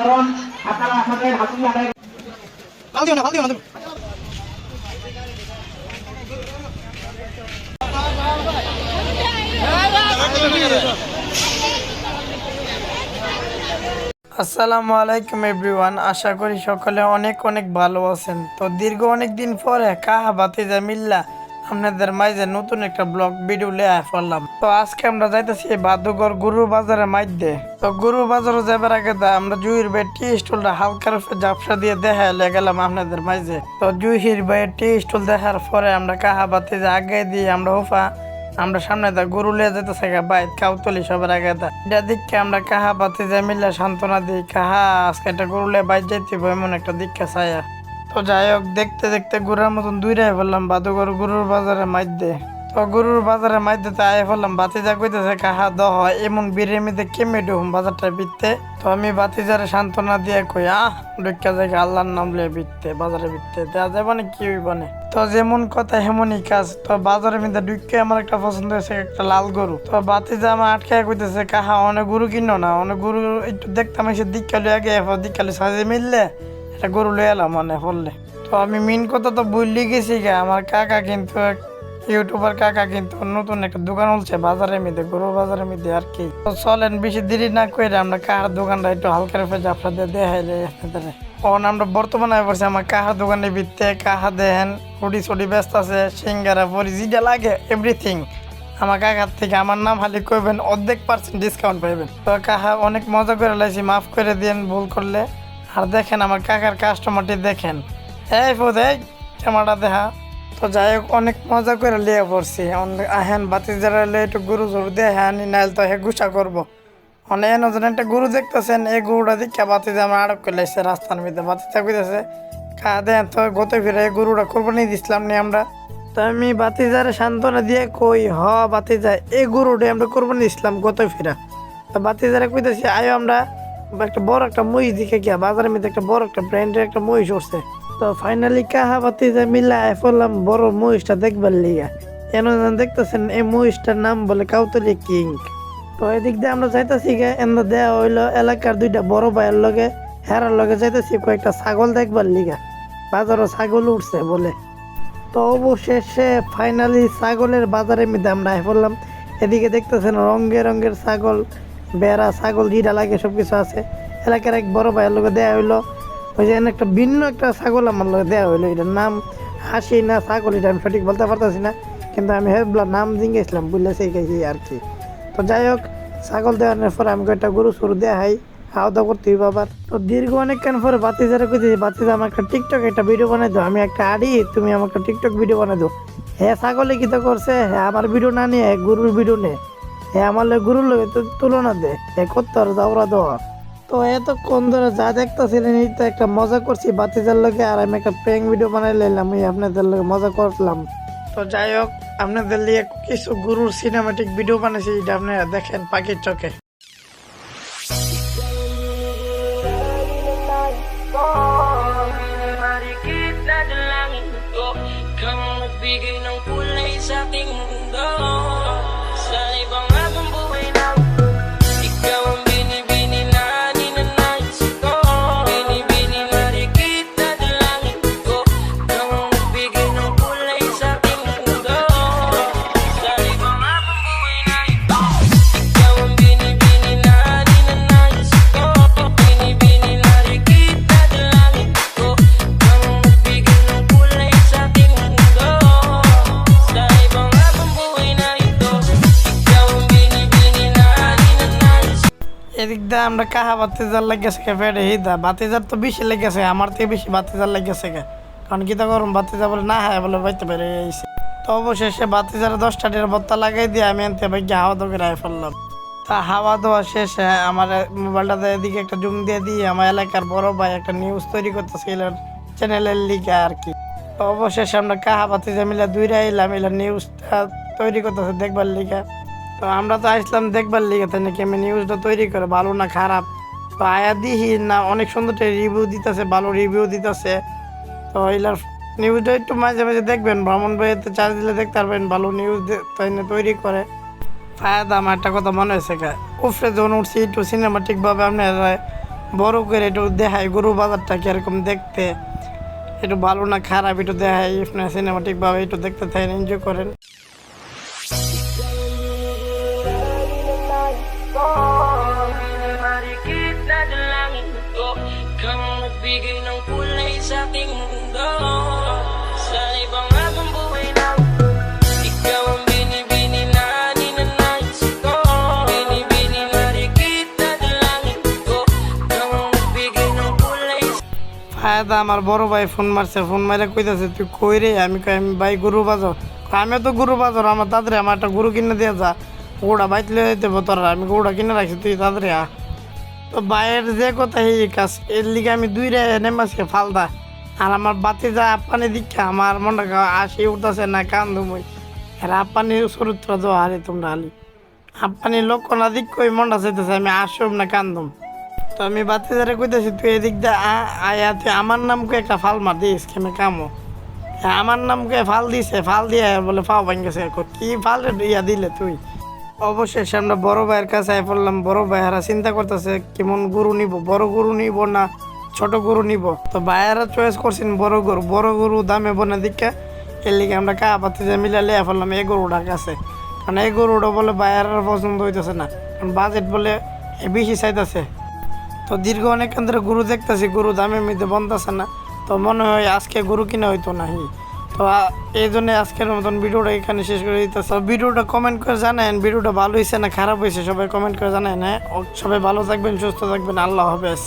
অসাধারণ আপনারা আপনাদের আদায় দিও না দিও না আসসালামু আলাইকুম এভরিওয়ান আশা করি সকলে অনেক অনেক ভালো আছেন। তো দীর্ঘ অনেক দিন পরে কাহা বাতিজা মিল্লা আপনাদের মাঝে নতুন একটা ব্লগ ভিডিও লিয়ে পড়লাম তো আজকে আমরা যাইতেছি বাদুগর গুরু বাজারে মাইদে তো গুরু বাজারে যাবার আগে আমরা জুইর ভাই টি স্টলটা হালকার উপরে জাপসা দিয়ে দেখাইলে গেলাম আপনাদের মাঝে। তো জুইহির ভাইয়ের টি স্টল দেখার পরে আমরা কাহা বাতিজা আগে দিয়ে আমরা উফা আমরা সামনে দা গরু লিয়ে যেতেছে গা বাইক কাউতলি সবার আগে দা। এটা দিককে আমরা কাহা পাতি যাই মিলে সান্ত্বনা দিই, কাহা আজকে একটা গরু লিয়ে বাইক যাইতে এমন একটা দীক্ষা ছায়া। তো যাই হোক, দেখতে দেখতে গুড়ার মতন দুইটাই বললাম বাদুগর গরুর বাজারে মাইদে তো গরুর বাজারে মাইদে তো আয় ফেললাম বাতিজা কইতেছে, কাহা দহ, এমন বীরের কেমে ডুম বাজারটা বিততে তো আমি বাতিজারে সান্ত্বনা দিয়ে কই, আহ ডুক্কা জায়গা আল্লাহর নাম লিয়ে বিততে বাজারে বিততে দেওয়া যাবে না, কি হইব না? তো যেমন কথা হেমনই কাজ, তো বাজারের মধ্যে ঢুকে আমার একটা পছন্দ হয়েছে, একটা লাল গরু। তো বাতিজা আমার আটকায় কইতেছে, কাহা, অনেক গরু কিনো না? অনেক গরু একটু দেখতাম, এসে দিককালে আগে দিককালে সাজে মিললে একটা গরু লয়ে এলাম মানে বললে। তো আমি মেন কথা তো বুঝলি গেছি গে, আমার কাকা কিন্তু এক ইউটিউবার কাকা কিন্তু নতুন একটা দোকান হচ্ছে বাজারের মধ্যে, গরু বাজারের মধ্যে আর কি। তো চলেন বেশি দেরি না করে আমরা কাহার দোকানটা একটু হালকা জাফরা দিয়ে দেখাইলে আপনাদের তখন আমরা বর্তমানে পড়ছি আমার কাহার দোকানে ভিত্তে কাহা দেহেন হুডি ছুটি ব্যস্ত আছে, সিঙ্গারা পরি যেটা লাগে এভরিথিং আমার কাকার থেকে আমার নাম খালি কইবেন, অর্ধেক পার্সেন্ট ডিসকাউন্ট পাইবেন। তো কাহা অনেক মজা করে লাইছি, মাফ করে দিন ভুল করলে। আর দেখেন আমার কাকার কাস্টমারটি দেখেন। এই ফোদ, এই ক্যামেরাটা দেখা। তো যাই হোক, অনেক মজা করে লিয়ে পড়ছি। আহেন বাতি যারা একটু গরু জরু দিয়ে হ্যাঁ নাইল তো হে গুছা করব। অনেক নজন একটা গরু দেখতেছেন, এই গরুটা দেখে বাতি যে আমার আড়ক করে লাইছে রাস্তার মধ্যে। বাতি চাকুইতেছে খা দেন তো গত ফিরে এই গরুটা কোরবানি দিছিলাম নি আমরা। তো আমি বাতি বাতিজারে সান্ত্বনা দিয়ে কই, হ বাতিজা এই গরুটা আমরা কোরবানি দিছিলাম গত ফিরা। তো বাতিজারে কইতেছি, আয়ো আমরা একটা বড় একটা মহিষ দিকে গিয়া, বাজারের মধ্যে একটা বড় একটা ব্র্যান্ডের একটা মহিষ উঠছে তো ফাইনালি কাহা বাতিজা মিলাই পড়লাম বড় মহিষটা দেখবার লিগা। এন দেখতেছেন, এই মহিষটার নাম বলে কাউতলি কিং। তো এদিক দিয়ে আমরা যাইতেছি গে এন দেয়া হইল এলাকার দুইটা বড় ভাইয়ের লগে, হেরার লগে যাইতেছি কয়েকটা ছাগল দেখবার লিগা। বাজারও ছাগল উঠছে বলে। তো অবশেষে ফাইনালি ছাগলের বাজারের মধ্যে আমরা পড়লাম এদিকে দেখতেছেন রঙে রঙের ছাগল বেড়া, ছাগল যেটা লাগে সব কিছু আছে। এলাকার এক বড় ভাইয়ের লোকে দেওয়া হইল। ওই যে একটা ভিন্ন একটা ছাগল আমার লোকে দেওয়া হইল। এটার নাম হাসি না ছাগল, এটা আমি সঠিক বলতে পারতেছি না। কিন্তু আমি হেবলা নাম জিঙ্গেছিলাম বুঝলে সেই গেছি আর কি। তো যাই হোক, ছাগল দেওয়ানোর পরে আমি কয়েকটা গরু সরু দেওয়া হয় খাওয়া দাওয়া করতে হইব আবার। তো দীর্ঘ অনেকক্ষণ পরে বাতি বাতিজারে কইতেছি, বাতিজা আমার একটা টিকটক একটা ভিডিও বানাই দাও, আমি একটা আড়ি, তুমি আমার একটা টিকটক ভিডিও বানাই দাও। হ্যাঁ ছাগলে কি তো করছে? হ্যাঁ আমার ভিডিও না নিয়ে গরুর ভিডিও নে হ্যাঁ আমার গরুর লগে তো তুলনা দে হ্যাঁ করতে আর যাওয়া দেওয়া তো এতক্ষণ ধরে যা দেখতেছিলেন এই তো একটা মজা করছি বাতিজার লগে আর আমি একটা প্রেং ভিডিও বানাই লাইলাম এই আপনাদের লগে মজা করলাম তো যাই হোক আপনাদের লিয়ে কিছু গুরুর সিনেমাটিক ভিডিও বানাইছি এটা আপনারা দেখেন পাখির চোখে Kang magbigay ng kulay sa aking mundo এদিক দিয়ে আমরা কাহা বাতিজার লেগেছে কে ফেটে হিদা বাতিজার তো বেশি লেগেছে, আমার থেকে বেশি বাতিজার লেগেছে কে কারণ কি তো গরম, বাতিজা বলে না হয় বলে বাইতে পেরে এইছে তো অবশেষে বাতিজার দশটা ডের বত্তা লাগাই দিয়ে আমি আনতে ভাই হাওয়া দোকে রায় ফেললাম। তা হাওয়া দেওয়া শেষে আমার মোবাইলটাতে এদিকে একটা জুম দিয়ে দিয়ে আমার এলাকার বড় ভাই একটা নিউজ তৈরি করতেছিল চ্যানেলের লিগে আর কি। তো অবশেষে আমরা কাহা বাতিজা মিলে দুইটা এলাম এলাম নিউজটা তৈরি করতেছে দেখবার লিগে। তো আমরা তো আসলাম দেখবার লিগে, তাই আমি নিউজটা তৈরি করে ভালো না খারাপ? তো আয়া দিহি না অনেক সুন্দর রিভিউ দিতেছে, ভালো রিভিউ দিতেছে। তো এলার নিউজটা একটু মাঝে মাঝে দেখবেন, ভ্রমণ বইতে চার্জ দিলে দেখতে পারবেন, ভালো নিউজ তাই না, তৈরি করে। ফায়দা, আমার একটা কথা মনে হয়েছে উফরে যখন উঠছি, একটু সিনেমাটিকভাবে আপনার বড় করে একটু দেখাই, গরু বাজারটা কীরকম দেখতে। একটু ভালো না খারাপ, একটু দেখাই আপনার সিনেমাটিকভাবে একটু দেখতে থাকেন এনজয় করেন। Kang magbigay ng kulay sa aking mundo sa ফায়দা আমার বড় ভাই ফোন মারছে ফোন মারে কইতাছে তুই কই রে আমি আমি ভাই গরু বাজার আমি তো গরু বাজার আমার তাড়াতাড়ি আমার একটা গরু কিনে দিয়ে যা গরুটা বাইতলে দেবো তোরা আমি গরুটা কিনে রাখছি তুই তাড়াতাড়ি আ তো ভাইয়ের যে কথা এই কাজ। এর লিগে আমি দুই রে নেমাসকে ফালদা। আর আমার বাতি যা আপ্পানি দীক্ষা আমার মনটা আসি উঠতেছে না কান্দু মই আর আপ্পানির চরিত্র তো হারে তোমরা হালি আপ্পানি লক্ষ্য না দিক কই মনটা চাইতেছে, আমি আসুম না, কান্দুম। তো আমি বাতিদারে কইতেছি, তুই এদিক আ- আয়া, তুই আমার নামকে একটা ফাল মার দিস কেমন কামো? আমার নামকে ফাল দিছে, ফাল দিয়ে বলে ফাও ভাঙ গেছে কি ফাল ইয়া দিলে তুই? অবশেষে আমরা বড় ভাইয়ের কাছে আয় পড়লাম। বড় ভাইয়ারা চিন্তা করতেছে, কেমন গরু নিব? বড় গরু নিব না ছোট গরু নিব? তো ভাইয়ারা চয়েস করছেন বড় গরু। বড় গরু দামে বনে দিকে। এর লিগে আমরা কা পাতি যে মিলা লিয়া ফেললাম এই গরুটার কাছে। কারণ এই গরুটা বলে ভাইয়ারা পছন্দ হইতেছে না। কারণ বাজেট বলে বেশি চাইতেছে। তো দীর্ঘ অনেকক্ষণ ধরে গরু দেখতেছি, গরু দামের মধ্যে বন্ধআছে না। তো মনে হয় আজকে গরু কিনা হইতো নাহি। তো এই জন্য আজকের মতন ভিডিওটা এখানে শেষ করে দিতেছে। ভিডিওটা কমেন্ট করে জানেন ভিডিওটা ভালো হয়েছে না খারাপ হয়েছে সবাই কমেন্ট করে জানেন হ্যাঁ? সবাই ভালো থাকবেন, সুস্থ থাকবেন, আল্লাহ হাফেজ।